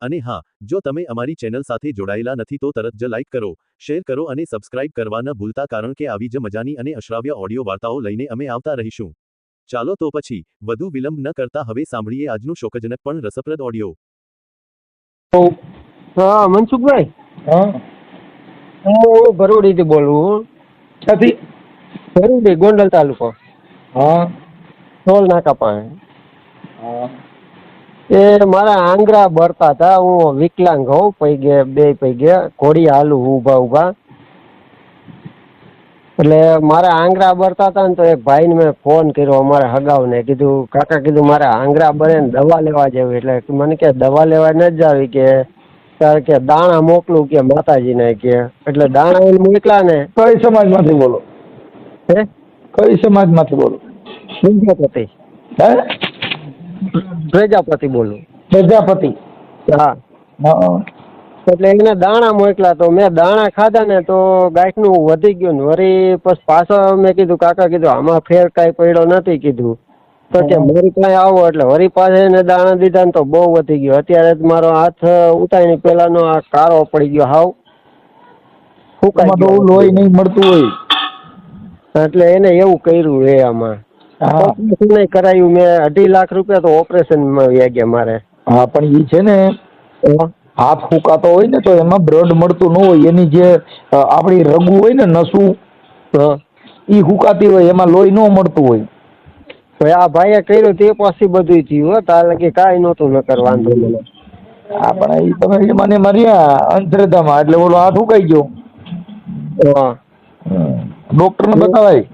અને હા જો તમે અમારી ચેનલ સાથે જોડાયેલા નથી તો તરત જ લાઇક કરો શેર કરો અને સબસ્ક્રાઇબ કરવા ન ભૂલતા કારણ કે આવી જ મજાની અને અશ્રાવ્ય ઓડિયો વાર્તાઓ લઈને અમે આવતા રહીશું. ચાલો તો પછી વધુ વિલંબ ન કરતા હવે સાંભળીએ આજનું શોકજનક પણ રસપ્રદ ઓડિયો. હા મનસુખભાઈ? હા. હું ભરૂડીથી બોલું ક્યાંથી? ભરૂડી ગોંડલ તાલુકો. હા. ટોલ નાકા પાસે. હા. એ મારા આંગળા બળતા હતા. હું વિકલાંગ હોઉં પૈગે બે પૈગે ઘોડી હાલું ઊભા ઊભા. એટલે મારા આંગળા બળતા હતા ને તો એક ભાઈને મેં ફોન કર્યો અમારા હગાવને કીધું કાકા કીધું મારા આંગળા બળે ને દવા લેવા જવી. એટલે મને કે દવા લેવા ન જાવી કે. તારે કે દાણા મોકલું કે માતાજીને કે. એટલે દાણા એને મોકલા ને કઈ સમાજમાંથી બોલો? હે? કઈ સમાજમાંથી બોલો? પ્રજાપતિ હે? પ્રજાપતિ બોલું. પ્રજાપતિ. હા. એટલે એને દાણા મોકલા તો મેં દાણા ખાધા ને તો ગાંઠનું વધી ગયું ને વળી પછી પાછો મેં કીધું કાકા કીધું આમાં ફેર કાંઈ પડ્યો નથી કીધું. તો કે મારી પાસે આવો એટલે વળી પાસે એને દાણા દીધા ને તો બહુ વધી ગયો. અત્યારે જ મારો હાથ ઉતારીને પેલાનો આ કાળો પડી ગયો હાવ. ફૂંકાઈ. લોહી નહીં મળતું હોય. એટલે એને એવું કર્યું એ આમાં. ઓપરેશન કરાયું મેં અઢી લાખ રૂપિયા તો ઓપરેશનમાં વ્યા ગયા મારે. હા પણ એ છે ને હાથ ફૂકાતો હોય ને તો એમાં બ્લડ મળતું ન હોય. એની જે આપણી રગુ હોય ને નસું એ ફૂંકાતી હોય એમાં લોહી ન મળતું હોય. તો આ ભાઈએ કર્યું તે પાછી બધું થયું હો. તાર લગી કાંઈ નહોતું ન કરવાનું મને હા પણ એ તમે મને માર્યા અંધશ્રદ્ધામાં એટલે બોલો હાથ હુકાઈ ગયો. હા. ડોક્ટરને બતાવાય.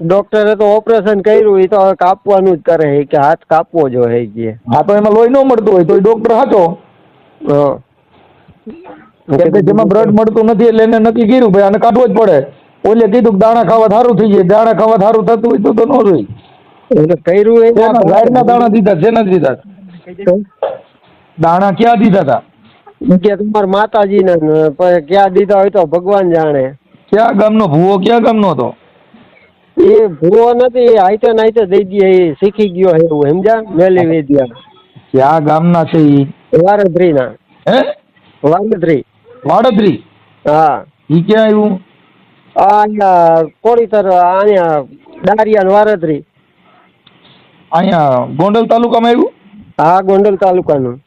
ડોક્ટરે તો ઓપરેશન કર્યું એ તો હવે કાપવાનું જ કરે છે કે હાથ કાપવો જોઈએ કે. હા તો એમાં લોહી ન મળતું હોય તો એ ડોક્ટર હતો હા. જેમાં બ્લડ મળતું નથી એટલે એને નક્કી કર્યું ભાઈ આને કાઢવો જ પડે. ઓલે કીધું કે દાણા ખાવા સારું થઈ જાય દાણા ખાવા સારું થતું હોય તો તો ન જોઈ એટલે કર્યું એ ગાયના દાણા દીધા છે નથી દીધા? દાણા ક્યાં દીધા હતા કે તમારા માતાજીને ને ક્યાં દીધા હોય તો ભગવાન જાણે. ક્યાં ગામનો ભૂવો ક્યાં ગામનો હતો? એ ભૂવો નથી આઈતે ને આઈતે દઈ દે એ શીખી ગયો હે એવું સમજ્યા? મેલી વેદ્યા. ક્યાં ગામના છે ઈ? વારધરી ના હે? વારધરી વાડદરી? હા. ઈ ક્યાં આવ્યું આ અહીંયા કોડીતર અહીંયા ડારિયા ને વારધરી અહીંયા ગોંડલ તાલુકામાં આવ્યું હા ગોંડલ તાલુકાનું.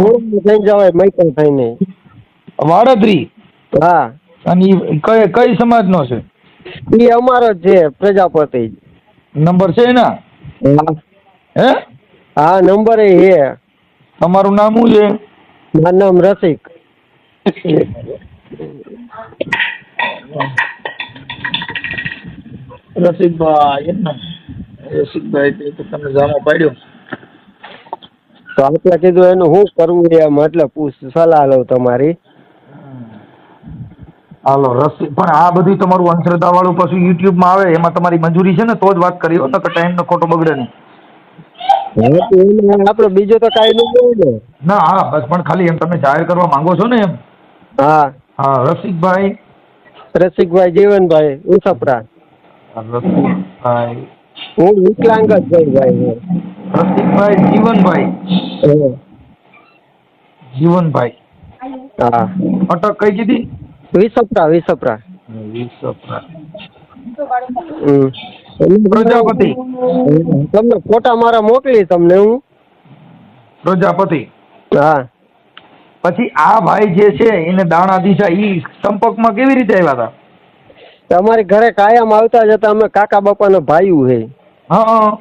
નું થઈ જવાય મૈકલ થઈને. વાડદરી? હા. અને ઈ કઈ કઈ સમાજનો છે? એ અમારો જ છે પ્રજાપતિ. નંબર છે એના? હે. હા? નંબર એ છે. તમારું નામ શું છે? મારું નામ રસિક. રસિકભાઈ એમ રસિકભાઈ તે તો તમને જામો પાડ્યો. તો આપણે કીધું એનું શું કરવું એમ એટલે પૂછ સલાહ લઉં તમારી. હાલો રસિક પણ આ બધી તમારું અંધશ્રદ્ધા વાળું પાછું યુટ્યુબમાં આવે એમાં તમારી મંજૂરી છે ને તો જ વાત કરી નકર ટાઈમ નો ખોટો બગડે નહીં. આપડે બીજો આપણે બીજું તો કાંઈ નહીં ના. હા બસ પણ ખાલી એમ તમે જાહેર કરવા માંગો છો ને એમ. હા. હા રસિકભાઈ. રસિકભાઈ જીવનભાઈ ઉસપરા. રસિકભાઈ. હું વિકલાંગ જ ભાઈ ભાઈ રસિકભાઈ જીવનભાઈ. જીવનભાઈ. હા. અટક કઈ કીધી? વિસપરા વિસપરા. વિસપરા. પ્રજાપતિ. તમને ફોટા મારા મોકલી તમને હું. પ્રજાપતિ. હા. પછી આ ભાઈ જે છે એને દાણા દિશા ઈ સંપર્કમાં કેવી રીતે આવ્યા હતા? અમારી ઘરે કાયમ આવતા જતા અમે કાકા બાપાનો ભાઈઓ હે. હા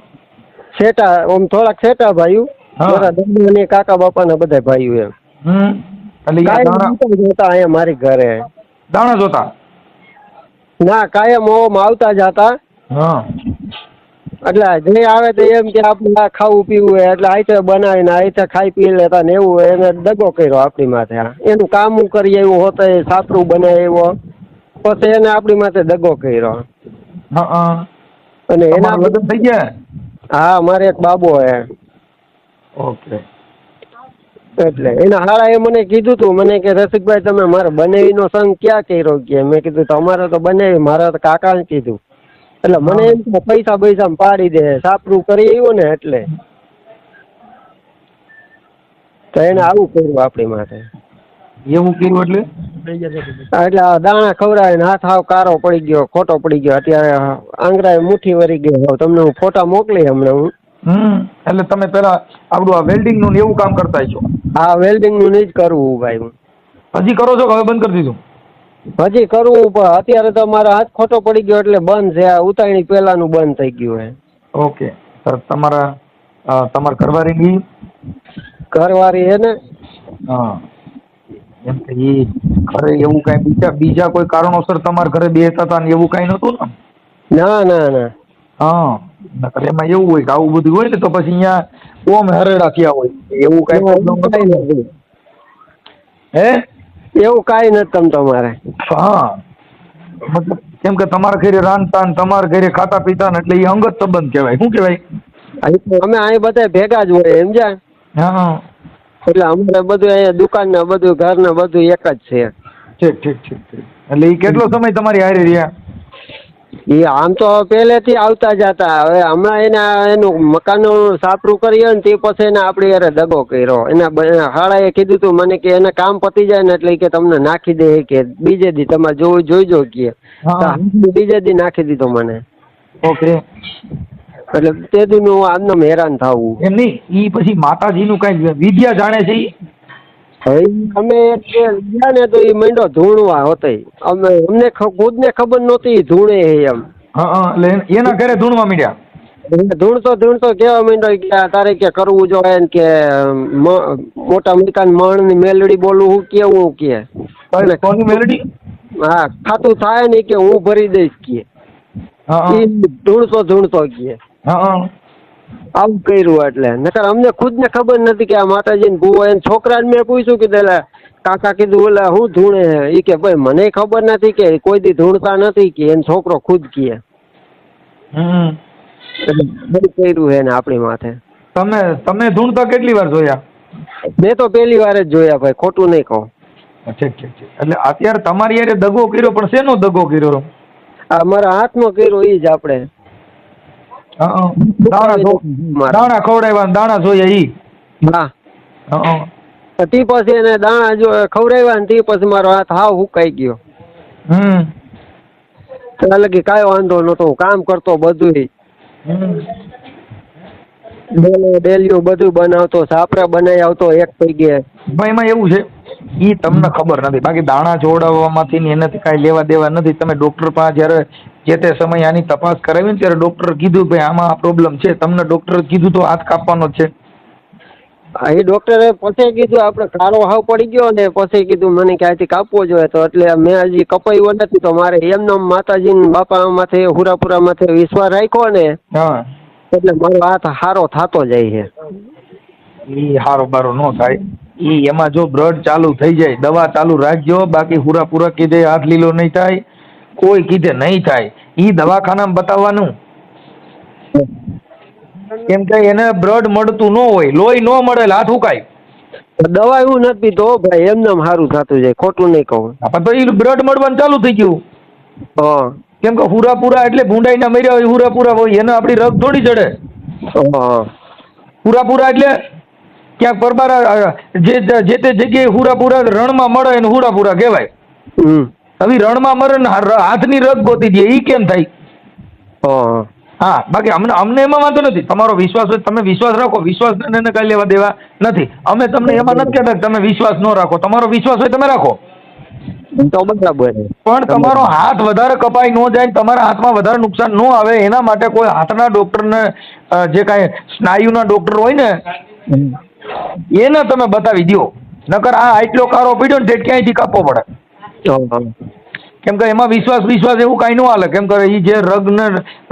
છેટા સેટા આમ થોડાક સેટા ભાઈઓ હા. મારા દાદા ને કાકા બાપાના બધા ભાઈ એમ. હમ. એટલે આ દાણા જતા અહીંયા મારી ઘરે. દાણા જોતા? ના કાયમ ઓમ આવતા જતા હા. એટલે જે આવે તો એમ કે આપણે ખાવું પીવું હોય એટલે આઈતે બનાવીને આઈતે ખાઈ પી લેતા ને એવું એને દગો કર્યો આપણી માથે. એનું કામ કરી એવું હોત એ સાપરું એવો પછી એને આપણી માથે દગો કર્યો. હા અને એના બધું થઈ ગયા? હા મારે એક બાબો હે. ઓકે. એટલે એના હાળાએ મને કીધું તું મને કે રસિકભાઈ તમે મારા બનેવીનો સંગ ક્યાં કર્યો કે? મેં કીધું તમારે તો બનેવી મારા તો ને કીધું. એટલે મને એમ કે પૈસા પૈસા પાડી દે સાપરું કરી આવ્યું ને એટલે. તો એને આવું કર્યું આપણી માટે એવું કર્યું એટલે? એટલે દાણા દાણા ખવડાવીને હાથ હાવ કારો પડી ગયો ખોટો પડી ગયો. અત્યારે આંગળા મુઠ્ઠી વરી ગયો તમને હું ફોટા મોકલી હમણાં હું. હમ. એટલે તમે પેલા આપણું આ વેલ્ડિંગનું એવું કામ કરતા છો હા વેલ્ડિંગનું જ કરવું ભાઈ હું. હજી કરો છો કે હવે બંધ કરી દીધું? હજી કરવું પણ અત્યારે તો મારો હાથ ખોટો પડી ગયો એટલે બંધ છે. આ ઉતાવળી પહેલાનું બંધ થઈ ગયું હે. ઓકે. તમારા તમારા ઘરવાળીની ઘરવાળી હે ને? હા. એમ કે ઈ ઘરે એવું કાંઈ બીજા બીજા કોઈ કારણોસર તમારા ઘરે બેસતા હતા ને એવું કાંઈ નહોતું ને? ના ના ના. હા. નકર એમાં એવું હોય કે આવું બધું હોય ને તો પછી અહીંયા ઓમ હરેડા થયા હોય. એવું કઈ નહોતો? નથી. હે? એવું કઈ નથી તમ તમારે. હા. મતલબ કેમ કે તમારા ઘરે રાંધતા તમારા ઘરે ખાતા પીતા ને એટલે એ અંગત સંબંધ કહેવાય. શું કહેવાય? અમે અહીં બધા ભેગા જ હોય સમજ્યા? હા. એટલે અમારે બધું અહીંયા દુકાન ને બધું ઘર ને બધું એક જ છે. ઠીક ઠીક ઠીક ઠીક. એટલે એ કેટલો સમય તમારી હારે રહ્યા? એ આમ તો પહેલેથી આવતા જતા હવે હમણાં એના એનું મકાનનું સાપરું કર્યું ને તે પછી એને આપણી હારે દગો કર્યો. એના હાળાએ કીધું તું મને કે એને કામ પતી જાય ને એટલે કે તમને નાખી દે કે બીજે દી તમારે જોવું જોઈજો કે. બીજે દી નાખી દીધો મને. ઓકે. એટલે તે દી હું આમને હેરાન થવું. એમ નહીં. ઈ પછી માતાજીનું કાંઈ વિદ્યા જાણે છે અમે ગયા ને તો એ મંડો ધૂણવા હોતે. અમે અમને ખુદ ને ખબર નહોતી ધૂણે હે એમ. એટલે એના ઘરે ધૂણવા મીડ્યા? ધૂણતો ધૂણતો કેવા માંડ્યો કે તારે કે કરવું જોઈએ ને કે મોટા મકાન મણની મેલડી બોલવું હું કેવું કે. મેલડી? હા ખાતું થાય ને કે હું ભરી દઈશ કે. ધૂણતો ધૂણતો કે. હા. આવું કર્યું એટલે. નકર અમને ખુદને ખબર નથી કે આ માતાજીને ભૂવો એને છોકરાને મેં પૂછ્યું કે એટલે કાકા કીધું ઓલા હું ધૂણે એ કે ભાઈ મને ખબર નથી કે કોઈ દી ધૂણતા નથી કે એનો છોકરો ખુદ કહે એટલે કર્યું હે ને આપણી માથે. તમે તમે ધૂણતા કેટલી વાર જોયા? મેં તો પહેલી વાર જ જોયા ભાઈ ખોટું નહીં કહું. ઠીક ઠીક ઠીક. એટલે અત્યારે તમારી યારે દગો કર્યો પણ શેનો દગો કર્યો? આ મારા હાથમાં કર્યો એ જ આપણે. દાણા દાણા ખવડાવ્યા દાણા જોઈએ ઈ. હા. તો પછી એને દાણા જો ખવડાવ્યા ને તી પછી મારો હાથ હાવ હુકાઈ ગયો. હમ. એટલે કે કાંઈ વાંધો નતો હું કામ કરતો બધું ડેલીઓ બધું બનાવતો સાપરા બનાવી આવતો એક પૈગે. ભાઈ એમાં એવું છે ઈ તમને ખબર નથી. બાકી દાણા જોડાવવામાંથી એનાથી કાંઈ લેવા દેવા નથી. તમે ડૉક્ટર પાસે જ્યારે જે તે સમયે આની તપાસ કરાવી ને ત્યારે ડોક્ટર કીધું ભાઈ આમાં આ પ્રોબ્લેમ છે. તમને ડૉક્ટર કીધું તો હાથ કાપવાનો જ છે. એ ડોક્ટરે પછી કીધું આપણે કાળો હાવ પડી ગયો ને. પછી કીધું મને કે આથી કાપવો જોઈએ? તો એટલે મેં હજી કપાયું નથી. તો મારે એમને માતાજી બાપા માથે હુરાપુરા માથે વિશ્વાસ રાખ્યો ને એટલે મારો હાથ સારો થતો જાય છે. એ હારો બારો ન થાય. ઈ એમાં જો બ્લડ ચાલુ થઈ જાય દવા ચાલુ રાખજો બાકી પૂરા પૂરા કીધે હાથ લીલો નહીં થાય કોઈ કીધે નહીં થાય. ઈ દવાખાનામાં બતાવવાનું. કેમ કે એને બ્લડ મળતું ન હોય લોહી ન મળે હાથ ઉકાય દવા એવું નથી તો ભાઈ એમને સારું થતું જાય ખોટું નહીં કહું. પણ તો એ બ્લડ મળવાનું ચાલુ થઈ ગયું. હા. કેમ કે હુરા પૂરા એટલે ભૂંડાઈના મર્યા હોય હુરા પૂરા હોય એને આપણી રગ થોડી ચડે હા. પૂરા પૂરા એટલે ક્યાંક પરબારા જે જે તે જગ્યાએ હુરા પૂરા રણમાં મળે એને હુરા પૂરા કહેવાય હવે રણમાં મરે ને હાથની રગ ગોતી દે એ કેમ થાય? હા. હા બાકી અમને અમને એમાં વાંધો નથી. તમારો વિશ્વાસ હોય તમે વિશ્વાસ રાખો વિશ્વાસ એને કાંઈ લેવા દેવા નથી. અમે તમને એમાં નથી કહેતા કે તમે વિશ્વાસ ન રાખો. તમારો વિશ્વાસ હોય તમે રાખો. પણ તમારો હાથ વધારે કપાઈ ન જાય ને તમારા હાથમાં વધારે નુકસાન ન આવે એના માટે કોઈ હાથના ડોક્ટરને ને જે કાંઈ સ્નાયુના ડોક્ટર હોય ને એને તમે બતાવી દો નકર આ આટલો કારો પડ્યો ને તે ક્યાંયથી કાપવો પડે? કેમ કે એમાં વિશ્વાસ વિશ્વાસ એવું કાંઈ ન હાલે. કેમ કે એ જે રગને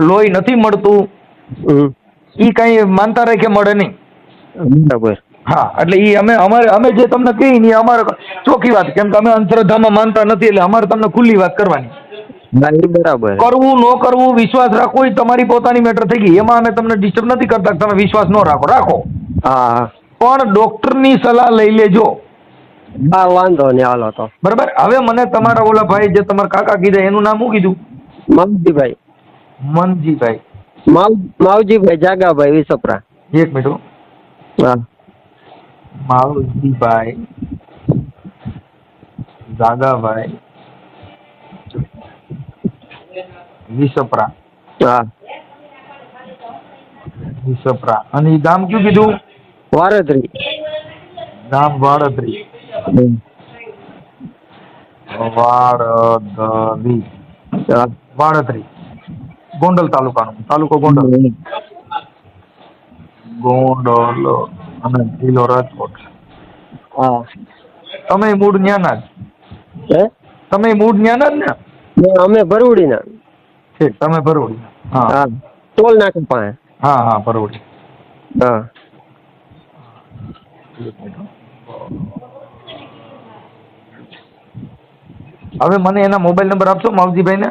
લોહી નથી મળતું એ કાંઈ માનતા રાખે મળે નહીં. બરાબર. હા એટલે એ અમે અમારે અમે જે તમને કહી ને અમારે ચોખ્ખી વાત. કેમ કે અમે અંધશ્રદ્ધામાં માનતા નથી એટલે અમારે તમને ખુલ્લી વાત કરવાની. બરાબર. કરવું ન કરવું વિશ્વાસ રાખવો એ તમારી પોતાની મેટર થઈ ગઈ. એમાં અમે તમને ડિસ્ટર્બ નથી કરતા તમે વિશ્વાસ ન રાખો. રાખો. હા. પણ ડોક્ટરની સલાહ લઈ લેજો. હા વાંધો નહીં હાલો તો. બરાબર? હવે મને તમારા ઓલા ભાઈ જે તમારા કાકા કીધા એનું નામ શું કીધું? માવજીભાઈ. મનજીભાઈ માવ માવજીભાઈ જાગાભાઈ વિસપરા. એક મિનિટ હા. માવજીભાઈ જાગાભાઈ વિસપરા. હા. વિસપરા. અને ગામ કયું કીધું? વારદરી ગામ વારદરી વાડદરી. હા ગોંડલ તાલુકાનું. તાલુકો ગોંડલ. ગોંડલ અને જિલ્લો રાજકોટ. હા. તમે મૂળ ન્યાના જ હે? તમે મૂળ ન્યાના જ ને? અમે ભરૂડીના. ઠીક તમે ભરૂડી. હા. ટોલ નાકા પાસે. હા હા ભરૂડી. હા. હવે મને એના મોબાઈલ નંબર આપશો માવજીભાઈ ને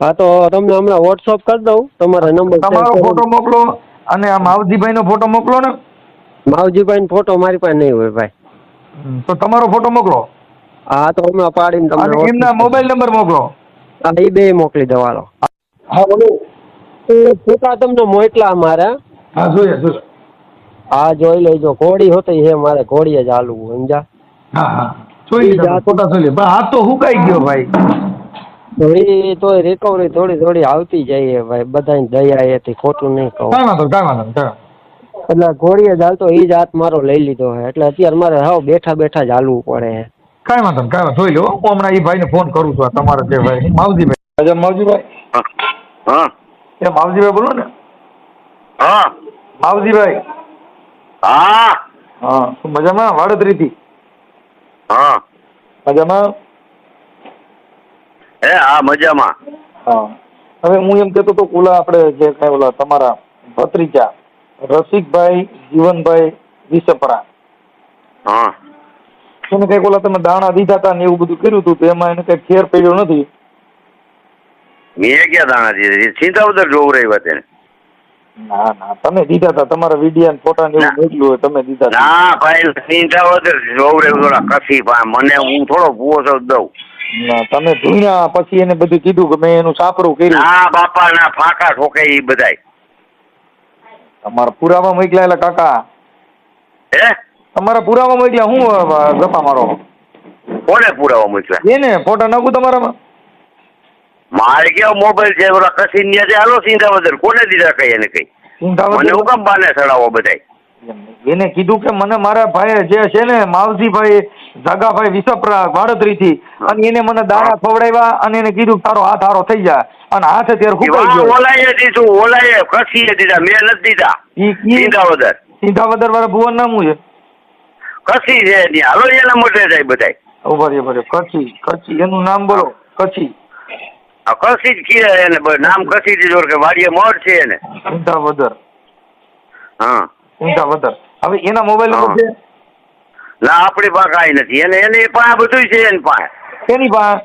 હા તો તમને હમણાં વોટ્સઅપ કરી દઉં તમારા નંબર તમારો ફોટો મોકલો અને આ માવજીભાઈ નો ફોટો મોકલો ને. માવજીભાઈ નો ફોટો મારી પાસે નહીં હોય ભાઈ. તો તમારો ફોટો મોકલો. હા તો હમણાં પાડીને તમને એમના મોબાઈલ નંબર મોકલો. હા એ બે મોકલી દેવાનો હા બોલો. ફોટા તમને મોકલા મારા હા જોઈએ જોઈએ. હા જોઈ લેજો ઘોડી હોતી હે મારે ઘોડીએ જ હાલવું સમજા હા હા. જોઈ લીધા ફોટા જોઈ લે. હાથ તો હુકાઈ ગયો ભાઈ. થોડી તો રિકવરી થોડી થોડી આવતી જાય ભાઈ બધાની દયા એથી ખોટું નહીં કહું. કાંઈ વાંધો કાંઈ વાંધો કાંઈ એટલે ઘોડીએ જ હાલતો એ જ હાથ મારો લઈ લીધો હે. એટલે અત્યારે મારે હાવ બેઠા બેઠા જ હાલવું પડે હે. નહીં. કાંઈ વાંધો કાંઈ વાંધો. જોઈ લો હું હમણાં એ ભાઈને ફોન કરું છું તમારે જે ભાઈ માવજીભાઈ. અચ્છા માવજીભાઈ? હા. એ માવજીભાઈ બોલો ને. હા. માવજીભાઈ. હા. હા મજામાં? વાડત્રીથી હા. મજામાં? હે હા મજામાં. હા. હવે હું એમ કહેતો તો ઓલા આપણે જે કાંઈ ઓલા તમારા ભત્રીજા રસિકભાઈ જીવનભાઈ વિસપરા. હા. એને કંઈક ઓલા તમે દાણા દીધા હતા ને એવું બધું કર્યું હતું તો એમાં એને કઈ ફેર પડ્યો નથી. મેં ક્યાં દાણા દીધા? ચિંતા ઉધર જોવું રહી વાત એને. ના ના તમે દીધા હતા તમારા વિડિયા ફોટા ને એવું. મોકલ્યું હોય તમે દીધા ના ભાઈ ચિંતા ઉધર જોવું થોડા કસી ભાઈ મને હું થોડો ભૂવો છો દઉં. ના તમે ધૂણ્યા પછી એને બધું કીધું કે મેં એનું સાપરું કર્યું. હા બાપા ના ફાંકા ઠોકે એ બધાય. તમારા પુરાવા મોકલાયેલા કાકા? હે? તમારા પુરાવા મોકલ્યા? હું ગપા મારો? કોને પુરાવા મોકલ્યા? એને ફોટા નાખું તમારામાં? મારે કેવો મોબાઈલ છે ઓલા કસી ન્યાથી હાલો ચિંતા કોને દીધા કઈ એને કઈ? મને હું કામ બાને ચડાવો બધાય? એને કીધું કે મને મારા ભાઈ જે છે ને માવજીભાઈ જાગાભાઈ વિસપરા થી અને એને મને દાણા ખવડાવ્યા અને એને કીધું તારો હાથ હારો થઈ જાય. અને હાથ અત્યારે ખૂબ ગયો. દીધું ઓલાએ કસીએ દીધા મેં નથી દીધા. સિંધાવદર સિંધાવદર. વાળા ભુવન નામું છે? કસી છે હાલો એના મોટે જાય બધાય. ઊભા રહ્યો, ઊભા રહ્યો. કચ્છી કચ્છી એનું નામ બોલો. કચ્છી કસી જ કીધા એને નામ કસી દીધું કે વાડીએ મોડ છે એને. સિંધાવદર હા. સિંધાવદર હવે એના મોબાઈલ નંબર છે? ના આપણી પાસે કાંઈ નથી. એને એને પાસે બધું છે એની પાસે. એની પાસે?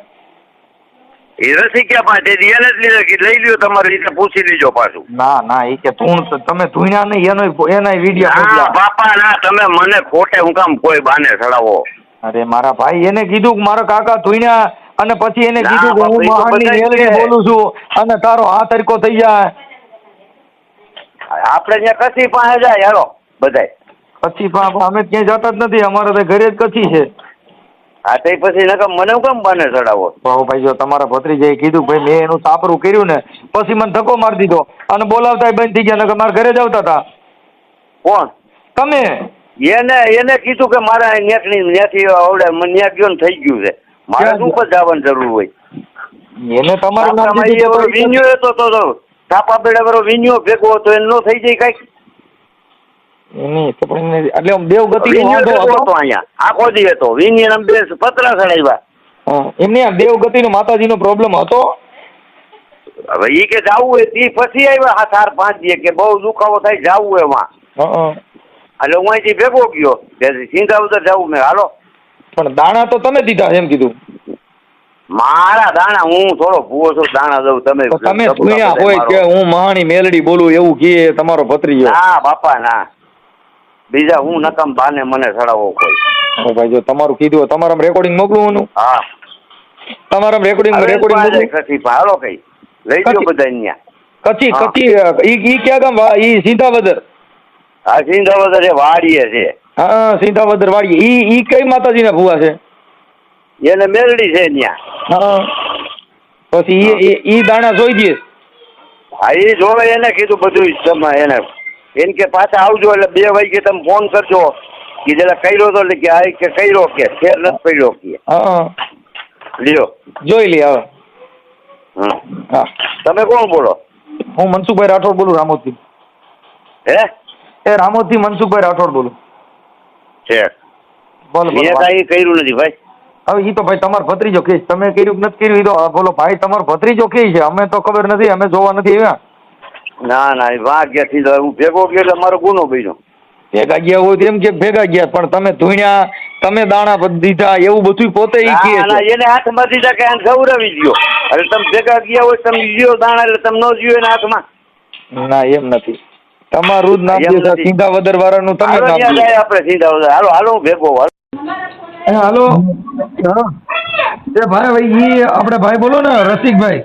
એ રસિક્યા પાસે. તેથી એને જ લીધો કે લઈ લ્યો તમારી રીતે પૂછી લીજો પાછું. ના ના એ કે તું તમે ધૂણ્યા નહીં એનો એના વીડિયો ના બાપા ના તમે મને ખોટે હું કામ કોઈ બાને ચડાવો અરે મારા ભાઈ એને કીધું કે મારા કાકા ધૂણ્યા અને પછી એને કીધું કે હું મહાનની મેલડી બોલું છું અને તારો આ તરીકો થઈ જાય. આપણે ત્યાં કચ્છી પાસે જાય? હાલો બધાય. કચ્છી પાસે? અમે ક્યાંય જતા જ નથી. અમારે તો ઘરે જ કચ્છી છે. આ તે પછી નકર મને કેમ કામ બાને ચડાવો? બહુ ભાઈ જો તમારા ભત્રીજાએ કીધું ભાઈ મેં એનું સાપરું કર્યું ને પછી મને ધક્કો મારી દીધો. અને બોલાવતા બંધ થઈ ગયા નકર મારા ઘરે જ આવતા હતા. કોણ? તમે? એને એને કીધું કે મારા નેકની ન્યાથી આવડે મને ન્યા ગયો ને થઈ ગયું છે. મારે શું પર જવાની જરૂર હોય? એને તમારું નામ વિન્યો હતો તો થાપા બેડા વાળો વિન્યો ભેગો હતો એમ નો થઈ જાય કંઈક. એની તો પણ એટલે આમ દેવ ગતિ નો વાંધો હતો? અહીંયા. આખો દી હતો. વિન્યો નામ બે પતરા ચડાવ્યા હા, એમને આ દેવ ગતિનો માતાજીનો પ્રોબ્લેમ હતો? હવે ઈ કે જાવું હોય તી પછી આવ્યા હા ચાર પાંચ દી કે બહુ દુખાવો થાય જાવું હોય એમાં. એટલે હું અહીંથી ભેગો ગયો. સિંધાવદર જાવું મેં. હાલો. પણ દાણા તો તમે દીધા એમ કીધું. મારા દાણા હું થોડો ભૂવો છું દાણા દઉં તમે. તમે સબૂત હોય કે હું મહાણી મેલડી બોલું એવું કહે તમારો ભત્રીજો. ના બાપા ના. બીજા હું નકમ બાને મને સડાવો કોઈ. ભાઈ જો તમારું કીધું તમારા રેકોર્ડિંગ મોકલું હું. હા તમારા રેકોર્ડિંગ રેકોર્ડિંગ મોકલું? કશી હાલો કઈ. લઈ. ગયો બધા અહીંયા. કચ્છી કચી કચ્છી ઈ ઈ ક્યાં ગામ ઈ સીતાવદર આ સિંધાવદર એ વાડીએ છે. હા સીતાવદર વાડી ઈ ઈ કઈ માતાજીના ભુવા છે? એને મેલડી છે ત્યાં હા. પછી ઈ ઈ- દાણા જોઈ દઈએ હા એ જોવે એને કીધું બધું તમે એને. એમ કે પાછા આવજો એટલે બે વાગે તમે ફોન કરજો. કે જેને કર્યો તો કે આ કે કર્યો કે ફેર નથી પડ્યો કે. હા. લ્યો. જોઈ લે હવે. હા. તમે કોણ બોલો? હું મનસુખભાઈ રાઠોડ બોલું રામોદથી. હે? એ રામોદથી મનસુખભાઈ રાઠોડ બોલું. છે. બોલો મેં કાંઈ કર્યું નથી ભાઈ. હવે ઈ તો ભાઈ તમારો ભત્રીજો કે તમે કર્યું નથી કર્યું? તો બોલો ભાઈ તમારો ભત્રીજો કે છે. અમે તો ખબર નથી અમે જોવા નથી આવ્યા. ના ના એ વાગ્યાથી તો હું ભેગો ગયો એટલે મારો ગુનો બન્યો. ભેગા ગયા હોય તો એમ કે ભેગા ગયા પણ તમે ધૂણ્યા તમે દાણા દીધા એવું બધું પોતે ઈ કહે છે. એને હાથમાં દીધા કે આને ખવડાવી દ્યો. એટલે તમે ભેગા ગયા હોય તમે લ્યો દાણા એટલે તમે ન જ્યો એના હાથમાં. ના એમ નથી. તમારું જ નામ છે દે સીધા વદર વાળાનું તમે નામ છે આપણે સીધા બધા. હાલો હાલો ભેગો હાલો. એ ભાઈ ભાઈ ઈ આપણે ભાઈ બોલો ને રસિકભાઈ.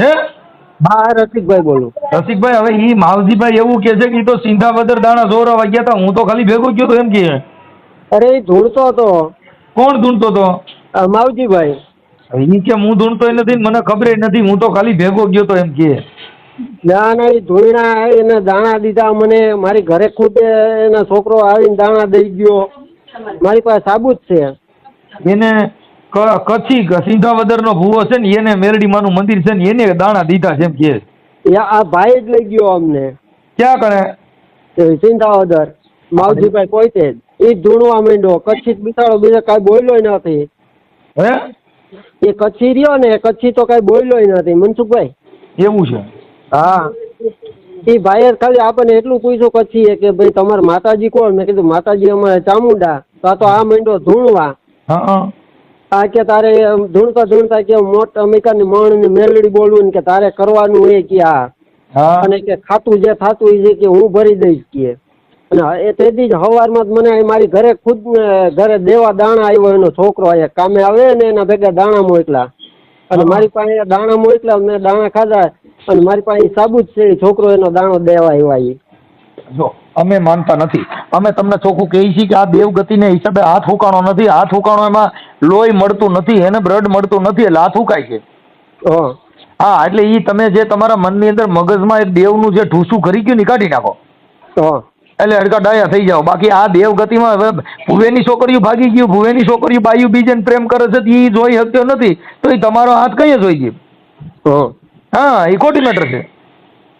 હે? હા રસિકભાઈ બોલો. રસિકભાઈ હવે ઈ માવજીભાઈ એવું કે છે કે ઈ તો સિંધા વદર દાણા જોર વાગ્યા હતા હું તો ખાલી ભેગો ગયો તો એમ કે. અરે એ ધૂળતો હતો. કોણ ધૂણતો તો આ માવજીભાઈ. ઈ કે હું ધૂણતો નથી મને ખબર નથી. હું તો ખાલી ભેગો ગયો તો એમ કે. ના ના એ ધૂળના એને દાણા દીધા. મને મારી ઘરે ખુદ એના છોકરો આવીને દાણા દઈ ગયો. મારી પાસે સાબુત છે. એને કચ્છી સિંધાવદર નો ભૂવો છે ને એને મેરડીમાનું મંદિર છે ને એને દાણા દીધા છે એમ કે આ ભાઈ જ લઈ ગયો અમને. ક્યાં કરે સિંધાવદર. માવજીભાઈ પોતે જ. એ ધૂણવા માંડ્યો. કચ્છી બિચારો બીજો કાંઈ બોલ્યો નથી. હે? એ કચ્છી રહ્યો ને કચ્છી તો કઈ બોલ્યો નથી. મનસુખભાઈ? એવું છે. હા. એ ભાઈએ ખાલી આપણને એટલું પૂછ્યું પછી કે ભાઈ તમારા માતાજી કોણ? મેં કીધું માતાજી અમારે ચામુંડા. તો આ તો આ માંડ્યો ધૂણવા. આ કે તારે ધૂણતા ધૂણતા કે મોટ અમેરિકાની મણ ને મેલડી બોલવું ને કે તારે કરવાનું એ કે આ. અને કે ખાતું જે થાતું એ કે હું ભરી દઈશ કે. અને એ તેથી જ સવારમાં જ મને મારી ઘરે ખુદ ને ઘરે દેવા દાણા આવ્યો એનો છોકરો અહીંયા કામે આવે ને એના ભેગા દાણા મોકલા. અને મારી પાસે દાણા મોકલા મેં દાણા ખાધા અને મારી પાસે સાબુ છે છોકરો એનો દાણો દેવા આવ્યા એ જો અમે માનતા નથી. અમે તમને ચોખ્ખું કહીએ છીએ કે આ દેવગતિને હિસાબે હાથ હુકાણો નથી. હાથ હુકાણો એમાં લોહી મળતું નથી એને બ્લડ મળતું નથી એટલે હાથ હુકાય છે. હા. હા એટલે એ તમે જે તમારા મનની અંદર મગજમાં એક દેવનું જે ઠૂસું કરી ગયું ને કાઢી નાખો. એટલે હડકા ડાયા થઈ જાઓ. બાકી આ દેવગતિમાં હવે ભુવેની છોકરીઓ ભાગી ગયું. ભુવેની છોકરીઓ બાયુ બીજન પ્રેમ કરે છે એ જોઈ શકતો નથી. તો એ તમારો હાથ કઈ જોઈ ગયો? હા. એ ખોટી મેટર છે.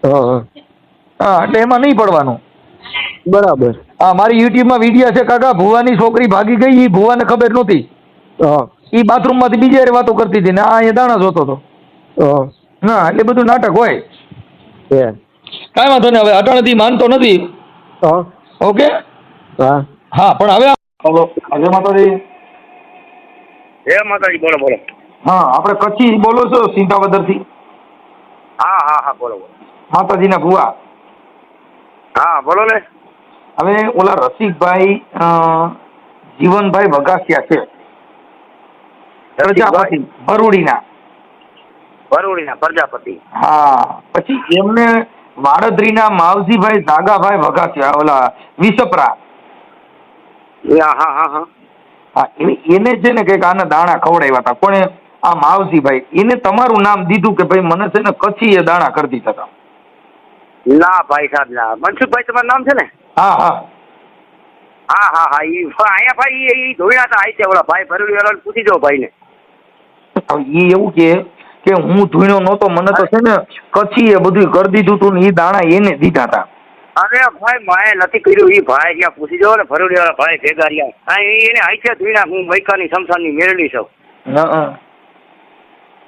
હા એટલે એમાં નહીં પડવાનું. બરાબર. હા મારી યુટ્યુબમાં વીડિયો છે કાકા ભુવાની છોકરી ભાગી ગઈ એ ભુવાને ખબર નહોતી. એ બાથરૂમમાંથી બીજી હારે વાતો કરતી હતી ને આ અહીંયા દાણા જોતો હતો. ના એટલે બધું નાટક હોય. કાંઈ વાંધો નહીં હવે અટાણથી માનતો નથી. હા ઓકે. હા હા પણ હવે હલો અજય માતાજી. હે માતાજી બોલો બોલો. હા આપણે કચ્છી બોલો છો સિંધાવદરથી? હા હા હા બોલો બોલો. માતાજીના ભુવા. હા બોલો ને. હવે ઓલા રસિકભાઈ જીવનભાઈ વગાસિયા છે. પ્રજાપતિ ભરૂડીના ભરૂડીના પ્રજાપતિ. હા પછી એમને વાડદરીના માવજીભાઈ જાગાભાઈ વઘાસિયા ઓલા વિસપરા. હા હા હા. હા એ- એને છે ને કંઈક આના દાણા ખવડાવ્યા હતા. કોણે? આ માવજીભાઈ. એને તમારું નામ દીધું કે ભાઈ મને છે ને કચ્છી એ દાણા કરી દીધા હતા. ના ભાઈ સાહેબ ના. મનસુખભાઈ તમારું નામ છે ને? હા હા. હા હા હા. ઈ અહીંયા ભાઈ ઈ- જોયા હતા. હતા આઈ ઓલા ભાઈ ભરેલી પૂછી દો ભાઈને. એ એવું કે કે હું ધૂણ્યો નહોતો મને તો છે ને કચ્છી એ બધું કરી દીધું હતું ને એ દાણા એને દીધા હતા અરે ભાઈ માએ નથી કર્યું. એ ભાઈ ત્યાં પૂછી જવો ને ભરૂડી વાળા ભાઈ ભેગા રહ્યા. હા એને આઈ છે ધોયા હું મૈકાની સમસાની મેળવી છું. હં, હા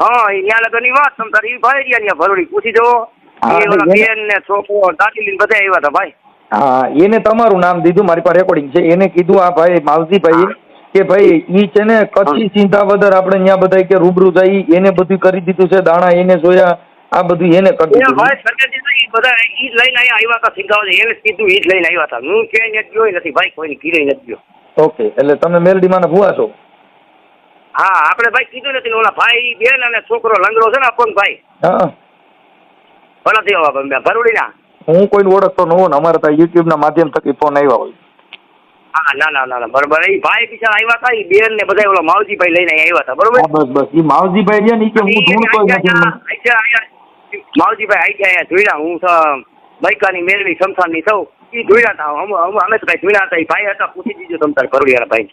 ત્યાં ન્યા લગનની વાત તમ એ ભાઈ રહ્યા ત્યાં ભરૂડી. પૂછી જવો એ ઓલા બેન ને છોકરો દાદી લઈને બધા આવ્યા હતા ભાઈ. હા એને તમારું નામ દીધું મારી પાસે રેકોર્ડિંગ છે. એને કીધું આ ભાઈ માવજીભાઈ કે ભાઈ ઈ છે ને કચ્છી સિંધાવદર આપણે અહીંયા બધા કે રૂબરૂ જાય એને બધું કરી દીધું છે દાણા એને જોયા આ બધું એને કરી દીધું ભાઈ સરકારી ઈ બધા ઈ લઈને અહીંયા આવ્યા હતા સિંગાવ એને સીધું ઈ જ લઈને આવ્યા હતા હું કે નથી ગયો નથી. ભાઈ કોઈને કીરે નથી ગયો. ઓકે એટલે તમે મેલડીમાં માં ભૂવા છો? હા આપણે ભાઈ કીધું નથી ઓલા ભાઈ બેન અને છોકરો લંગડો છે ને અપંગ ભાઈ. હા. ભલાથી ભરૂડી ના હું કોઈ ઓળખતો ન હોઉં ને અમારે ત્યાં યુટ્યુબના માધ્યમ થકી ફોન આવ્યા હોય. હા ના ના ના બરોબર. એ ભાઈ બિચારા આવ્યા હતા એ બેન ને બધા ઓલા માવજીભાઈ લઈને આવ્યા હતા બરોબર? બસ બસ. ઈ માવજીભાઈ રહ્યા ને કે હું ઢૂંઢતો નથી માવજીભાઈ આઈ ગયા અહીંયા જોઈડા હું મૈકાની મેળવી સમસાની સૌ. જોઈડા હતા. અમે અમે તો કઈ જોઈડા હતા. એ ભાઈ હતા પૂછી દીધું તમતાર તારે ભાઈ